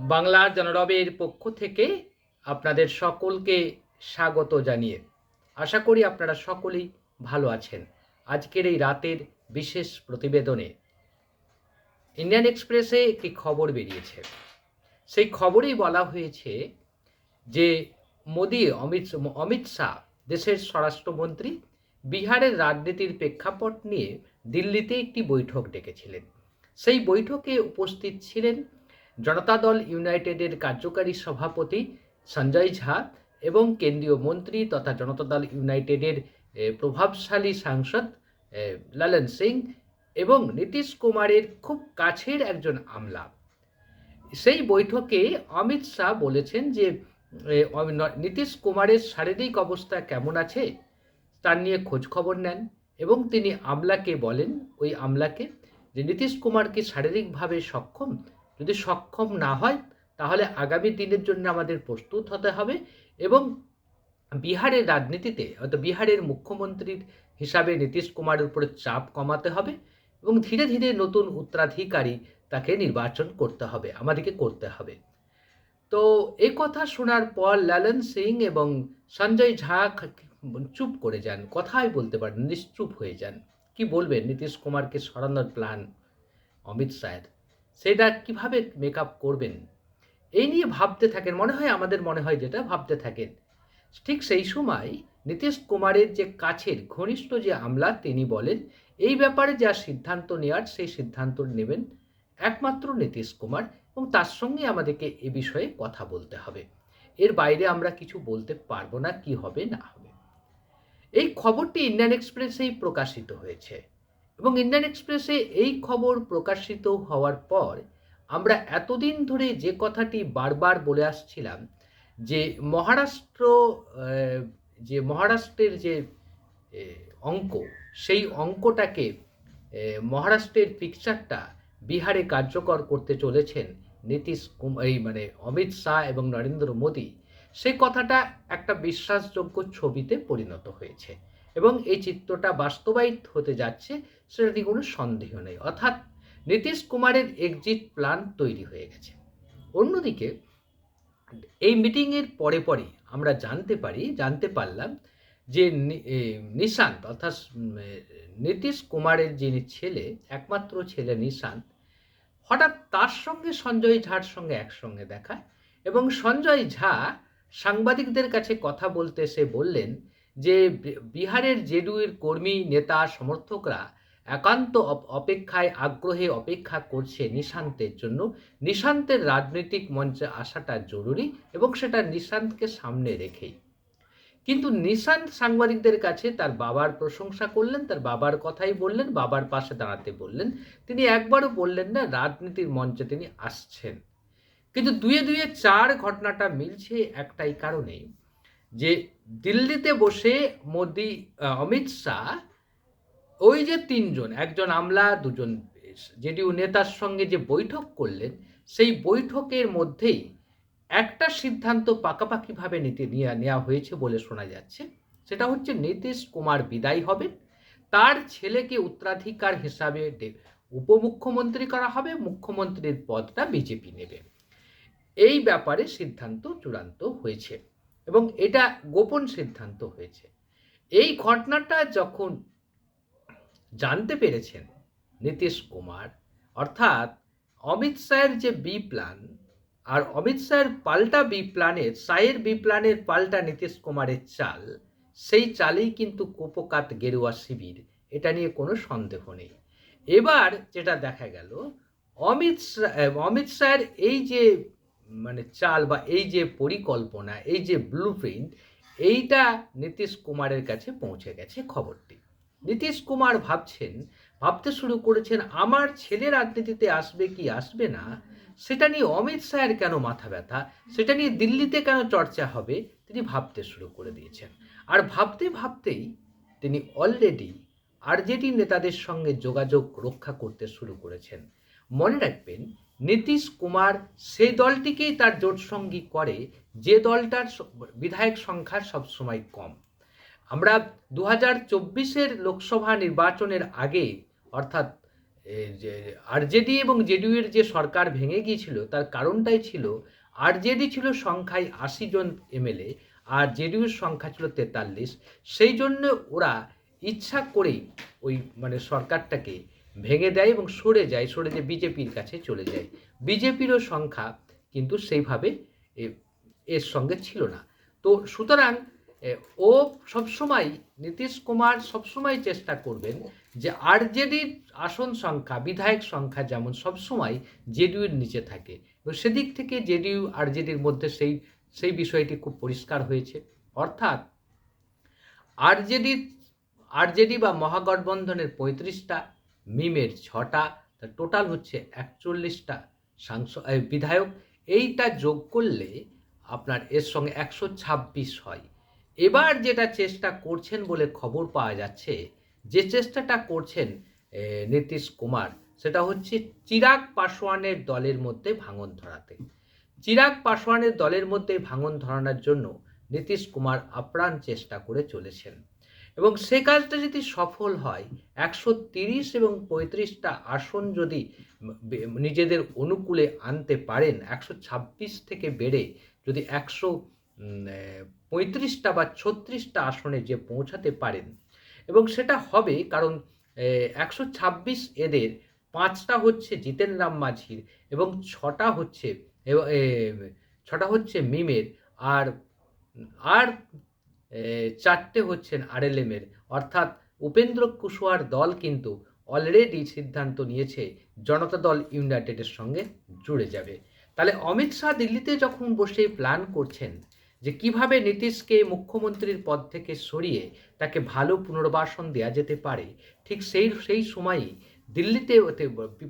বাংলার জনরবের পক্ষ থেকে আপনাদের সকলকে স্বাগত জানিয়ে আশা করি আপনারা সকলেই ভালো আছেন। আজকের এই রাতের বিশেষ প্রতিবেদনে ইন্ডিয়ান এক্সপ্রেসে একটি খবর বেরিয়েছে। সেই খবরেই বলা হয়েছে যে মোদি, অমিত অমিত শাহ দেশের স্বরাষ্ট্রমন্ত্রী বিহারের রাজনীতির প্রেক্ষাপট নিয়ে দিল্লিতে একটি বৈঠক ডেকেছিলেন। সেই বৈঠকে উপস্থিত ছিলেন জনতা দল ইউনাইটেডের কার্যকারী সভাপতি সঞ্জয় ঝা এবং কেন্দ্রীয় মন্ত্রী তথা জনতা দল ইউনাইটেডের প্রভাবশালী সাংসদ লালন সিং এবং নীতিশ কুমারের খুব কাছের একজন আমলা। সেই বৈঠকে অমিত শাহ বলেছেন যে নীতিশ কুমারের শারীরিক অবস্থা কেমন আছে তার নিয়ে খোঁজ খবর নেন এবং তিনি আমলাকে বলেন, ওই আমলাকে যে নীতিশ কুমার কি শারীরিকভাবে সক্ষম যদি সক্ষম না হয়, তাহলে আগামী দিনের জন্য আমাদের প্রস্তুত হতে হবে এবং বিহারের রাজনীতিতে, অর্থাৎ বিহারের মুখ্যমন্ত্রীর হিসাবে নীতিশ কুমারের উপরে চাপ কমাতে হবে এবং ধীরে ধীরে নতুন উত্তরাধিকারী তাকে নির্বাচন করতে হবে, আমাদেরকে করতে হবে। তো এই কথা শোনার পর লালন সিং এবং সঞ্জয় ঝা চুপ করে যান, কথাই বলতে পারেন নিশ্চুপ হয়ে যান। কি বলবেন নীতিশ কুমারকে সরানোর প্ল্যান অমিত শাহের। সেটা কীভাবে মেক আপ করবেন? এই নিয়ে ভাবতে থাকেন, মনে হয় আমাদের মনে হয় যেটা, ভাবতে থাকেন। ঠিক সেই সময় নীতিশ কুমারের যে কাছের ঘনিষ্ঠ যে আমলা, তিনি বলেন, এই ব্যাপারে যা সিদ্ধান্ত নেওয়ার সেই সিদ্ধান্ত নেবেন একমাত্র নীতিশ কুমার এবং তার সঙ্গে আমাদেরকে এ বিষয়ে কথা বলতে হবে। এর বাইরে আমরা কিছু বলতে পারব না, কি হবে, না হবে। এই খবরটি ইন্ডিয়ান এক্সপ্রেসেই প্রকাশিত হয়েছে। এবং ইন্ডিয়ান এক্সপ্রেসে এই খবর প্রকাশিত হওয়ার পর আমরা এতদিন ধরে যে কথাটি বারবার বলে আসছিলাম যে মহারাষ্ট্র যে মহারাষ্ট্রের যে অঙ্ক, সেই অঙ্কটাকে মহারাষ্ট্রের পিকচারটা বিহারে কার্যকর করতে চলেছেন নীতিশ এই মানে অমিত শাহ এবং নরেন্দ্র মোদী। সেই কথাটা একটা বিশ্বাসযোগ্য ছবিতে পরিণত হয়েছে এবং এই চিত্রটা বাস্তবায়িত হতে যাচ্ছে সেটা কোনো সন্দেহ নেই। অর্থাৎ নীতিশ কুমারের এক্সিট প্ল্যান তৈরি হয়ে গেছে। অন্যদিকে, এই মিটিংয়ের পরে পরে আমরা জানতে পারি, জানতে পারলাম যে নিশান্ত, অর্থাৎ নীতিশ কুমারের যিনি ছেলে, একমাত্র ছেলে নিশান্ত, হঠাৎ তার সঙ্গে সঞ্জয় ঝার সঙ্গে একসঙ্গে দেখা এবং সঞ্জয় ঝা সাংবাদিকদের কাছে কথা বলতে সে বললেন যে বিহারের জেডিউর কর্মী নেতা, সমর্থকরা একান্ত অপ- অপেক্ষায় আগ্রহে অপেক্ষা করছে নিশান্তের জন্য। নিশান্তের রাজনৈতিক মঞ্চে আসাটা জরুরি এবং সেটা নিশান্তকে সামনে রেখেই। কিন্তু নিশান্ত সাংবাদিকদের কাছে তার বাবার প্রশংসা করলেন, তার বাবার কথাই বললেন, বাবার পাশে দাঁড়াতে বললেন। তিনি একবারও বললেন না, রাজনীতির মঞ্চে তিনি আসছেন। কিন্তু দুয়ে দুয়ে চার ঘটনাটা মিলছে একটাই কারণে, যে দিল্লিতে বসে মোদি অমিত শাহ ওই যে তিনজন, একজন আমলা, দুজন জেডিইউ নেতার সঙ্গে যে বৈঠক করলেন, সেই বৈঠকের মধ্যেই একটা সিদ্ধান্ত পাকাপাকিভাবে নিতে নিয়ে নেওয়া হয়েছে বলে শোনা যাচ্ছে। সেটা হচ্ছে নীতিশ কুমার বিদায় হবেন, তার ছেলেকে উত্তরাধিকার হিসাবে উপমুখ্যমন্ত্রী করা হবে, মুখ্যমন্ত্রীর পদটা বিজেপি নেবে। এই ব্যাপারে সিদ্ধান্ত চূড়ান্ত হয়েছে এবং এটা গোপন সিদ্ধান্ত হয়েছে। এই ঘটনাটা যখন জানতে পেরেছেন, নীতিশ কুমার। অর্থাৎ অমিত শাহের যে বি প্ল্যান, আর অমিত শাহের পাল্টা বি প্ল্যানের, শাহের বি প্ল্যানের পাল্টা নীতিশ কুমারের চাল, সেই চালেই কিন্তু কুপকাত গেরুয়া শিবির, এটা নিয়ে কোনো সন্দেহ নেই। এবার যেটা দেখা গেল, অমিত অমিত শাহের এই যে মানে চাল বা এই যে পরিকল্পনা, এই যে ব্লু প্রিন্ট এইটা নীতিশ কুমারের কাছে পৌঁছে গেছে খবরটি। নীতিশ কুমার ভাবছেন, ভাবতে শুরু করেছেন, আমার ছেলে রাজনীতিতে আসবে কি আসবে না? সেটা নিয়ে অমিত শাহের কেন মাথা ব্যথা? সেটা নিয়ে দিল্লিতে কেন চর্চা হবে? তিনি ভাবতে শুরু করে দিয়েছেন। আর ভাবতে ভাবতেই তিনি অলরেডি আরজেডি নেতাদের সঙ্গে যোগাযোগ রক্ষা করতে শুরু করেছেন। মনে রাখবেন, নীতিশ কুমার সেই দলটিকেই তার জোটসঙ্গী করে, যে দলটার বিধায়ক সংখ্যা সবসময় কম। আমরা দু হাজার চব্বিশের লোকসভা নির্বাচনের আগে, অর্থাৎ আরজেডি এবং জেডিইউ এর যে সরকার ভেঙে গিয়েছিল, তার কারণটাই ছিল আরজেডি ছিল সংখ্যায় আশি জন এমএলএ আর জেডিইউর সংখ্যা ছিল তেতাল্লিশ। সেই জন্য ওরা ইচ্ছা করেই ওই মানে সরকারটাকে ভেঙে দেয় এবং সরে যায়, সরে যে বিজেপির কাছে চলে যায়। বিজেপিরও সংখ্যা কিন্তু সেইভাবে এর সঙ্গে ছিল না। তো সুতরাং ও সবসময় নীতিশ কুমার সবসময় চেষ্টা করবেন যে আরজেডির আসন সংখ্যা, বিধায়ক সংখ্যা যেমন সবসময় জেডিইউর নিচে থাকে। এবং সেদিক থেকে জেডিইউ আরজেডির মধ্যে সেই সেই বিষয়টি খুব পরিষ্কার হয়েছে। অর্থাৎ আরজেডি আরজেডি বা মহাগঠবন্ধনের পঁয়ত্রিশটা, মিমের ছটা টোটাল হচ্ছে একচল্লিশটা সাংসদ বিধায়ক। এইটা যোগ করলে আপনার এর সঙ্গে একশো ছাব্বিশ হয়। এবার যেটা চেষ্টা করছেন বলে খবর পাওয়া যাচ্ছে, যে চেষ্টাটা করছেন নীতিশ কুমার, সেটা হচ্ছে চিরাগ পাসওয়ানের দলের মধ্যে ভাঙন ধরাতে। চিরাগ পাসওয়ানের দলের মধ্যে ভাঙন ধরানোর জন্য নীতিশ কুমার আপ্রাণ চেষ্টা করে চলেছেন। এবং সে কাজটা যদি সফল হয়, একশো তিরিশ এবং পঁয়ত্রিশটা আসন যদি নিজেদের অনুকূলে আনতে পারেন, একশো ছাব্বিশ থেকে বেড়ে যদি একশো পঁয়ত্রিশটা বা ছত্রিশটা আসনে যে পৌঁছাতে পারেন। এবং সেটা হবে কারণ একশো ছাব্বিশ এদের পাঁচটা হচ্ছে জিতেন রাম মাঝির এবং ছটা হচ্ছে ছটা হচ্ছে মিমের আর আর চারটে হচ্ছেন আরএলএমের। অর্থাৎ উপেন্দ্র কুশওয়ার দল কিন্তু অলরেডি সিদ্ধান্ত নিয়েছে জনতা দল ইউনাইটেডের সঙ্গে জুড়ে যাবে। তাহলে অমিত শাহ দিল্লিতে যখন বসে প্ল্যান করছেন যে কীভাবে নীতিশকে মুখ্যমন্ত্রীর পদ থেকে সরিয়ে তাকে ভালো পুনর্বাসন দেওয়া যেতে পারে, ঠিক সেই সেই সময়ই দিল্লিতে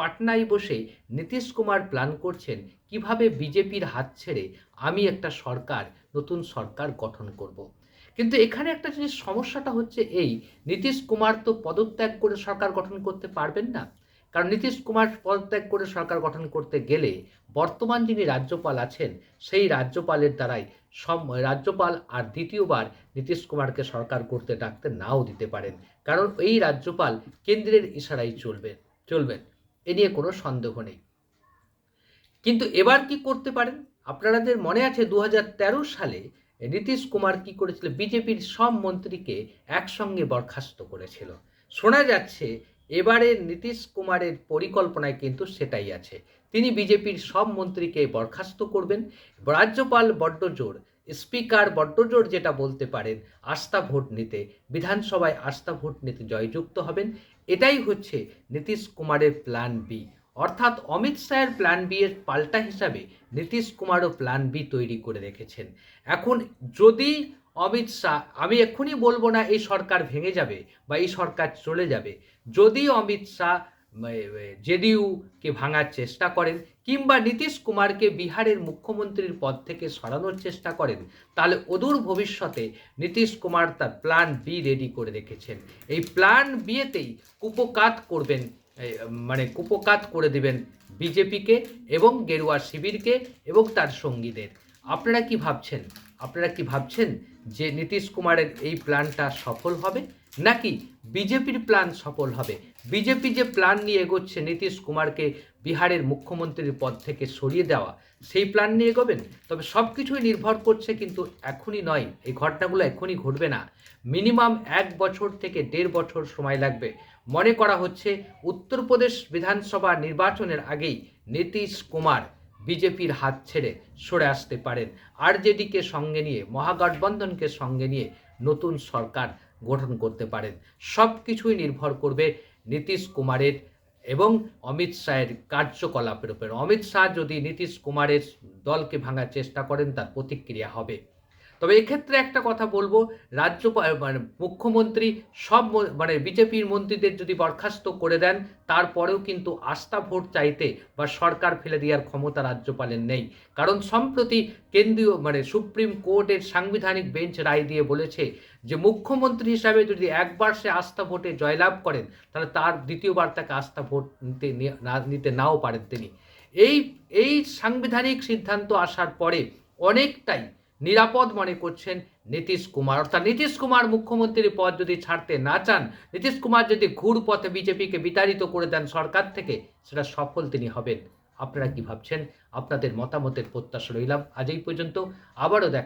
পাটনায় বসে নীতিশ কুমার প্ল্যান করছেন কীভাবে বিজেপির হাত ছেড়ে আমি একটা সরকার, নতুন সরকার গঠন করব। কিন্তু এখানে একটা জিনিস সমস্যাটা হচ্ছে এই, নীতিশ কুমার তো পদত্যাগ করে সরকার গঠন করতে পারবেন না কারণ নীতিশ কুমার পদত্যাগ করে সরকার গঠন করতে গেলে বর্তমান যিনি রাজ্যপাল আছেন, সেই রাজ্যপালের দ্বারাই সব রাজ্যপাল আর দ্বিতীয়বার নীতিশ কুমারকে সরকার করতে ডাকতে নাও দিতে পারেন। কারণ এই রাজ্যপাল কেন্দ্রের ইশারাই চলবে, চলবেন। এ নিয়ে কোনো সন্দেহ নেই। কিন্তু এবার কি করতে পারেন? আপনাদের মনে আছে দু হাজার তেরো সালে নীতিশ কুমার কি করেছিল? বিজেপির সব মন্ত্রীকে একসঙ্গে বরখাস্ত করেছিল। শোনা যাচ্ছে এবারে নীতিশ কুমারের পরিকল্পনায় কিন্তু সেটাই আছে। তিনি বিজেপির সব মন্ত্রীকে বরখাস্ত করবেন। রাজ্যপাল বড্ড জোর, স্পিকার বড্ড জোর যেটা বলতে পারেন, আস্থা ভোট নিতে। বিধানসভায় আস্থা ভোট নিতে জয়যুক্ত হবেন। এটাই হচ্ছে নীতিশ কুমারের প্ল্যান বি অর্থাৎ অমিত শাহের প্ল্যান বি এর পাল্টা হিসাবে নীতিশ কুমারও প্ল্যান বি তৈরি করে রেখেছেন। এখন যদি অমিত শাহ, আমি এক্ষুনি বলব না এই সরকার ভেঙে যাবে বা এই সরকার চলে যাবে। যদি অমিত শাহ জেডিইউকে ভাঙার চেষ্টা করেন কিংবা নীতিশ কুমারকে বিহারের মুখ্যমন্ত্রীর পদ থেকে সরানোর চেষ্টা করেন, তাহলে অদূর ভবিষ্যতে নীতিশ কুমার তার প্ল্যান বি রেডি করে রেখেছেন। এই প্ল্যান বিয়েতেই কুপকাত করবেন মানে কুপকাত করে দিবেন বিজেপিকে এবং গেরুয়া শিবিরকে এবং তার সঙ্গীদের। আপনারা কি ভাবছেন? আপনারা কি ভাবছেন যে নীতিশ কুমারের এই প্ল্যানটা সফল হবে নাকি বিজেপির প্ল্যান সফল হবে? বিজেপি যে প্ল্যান নিয়ে এগোচ্ছে নীতিশ কুমারকে বিহারের মুখ্যমন্ত্রীর পদ থেকে সরিয়ে দেওয়া, সেই প্ল্যান নিয়ে এগোবেন? তবে সব কিছুই নির্ভর করছে কিন্তু এখনই নয়, এই ঘটনাগুলো এখনই ঘটবে না। মিনিমাম এক বছর থেকে দেড় বছর সময় লাগবে। মনে করা হচ্ছে উত্তরপ্রদেশ বিধানসভা নির্বাচনের আগেই নীতিশ কুমার বিজেপির হাত ছেড়ে সরে আসতে পারেন। আরজেডিকে সঙ্গে নিয়ে, মহাগঠবন্ধনকে সঙ্গে নিয়ে নতুন সরকার গঠন করতে পারেন। সব কিছুই নির্ভর করবে নীতিশ কুমারের এবং অমিত শাহের কার্যকলাপের উপর। অমিত শাহ যদি নীতিশ কুমারের দলকে ভাঙার চেষ্টা করেন, তার প্রতিক্রিয়া হবে। তবে এক্ষেত্রে একটা কথা বলব, রাজ্য মানে মুখ্যমন্ত্রী সব মানে বিজেপির মন্ত্রীদের যদি বরখাস্ত করে দেন, তারপরেও কিন্তু আস্থা ভোট চাইতে বা সরকার ফেলে দেওয়ার ক্ষমতা রাজ্যপালের নেই। কারণ সম্প্রতি কেন্দ্রীয় মানে সুপ্রিম কোর্টের সাংবিধানিক বেঞ্চ রায় দিয়ে বলেছে যে, মুখ্যমন্ত্রী হিসাবে যদি একবার সে আস্থা ভোটে জয়লাভ করেন, তাহলে তার দ্বিতীয়বার তাকে আস্থা ভোট নিতে নিতে নাও পারেন তিনি। এই এই সাংবিধানিক সিদ্ধান্ত আসার পরে অনেকটাই নিরাপদ মনে করছেন নীতিশ কুমার। অর্থাৎ নীতিশ কুমার মুখ্যমন্ত্রীর পদ যদি ছাড়তে না চান, নীতিশ কুমার যদি ঘুর পথে বিজেপিকে বিতাড়িত করে দেন সরকার থেকে, সেটা সফল তিনি হবেন। আপনারা কি ভাবছেন? আপনাদের মতামতের প্রত্যাশা রইলাম। আজ এই পর্যন্ত। আবারও দেখা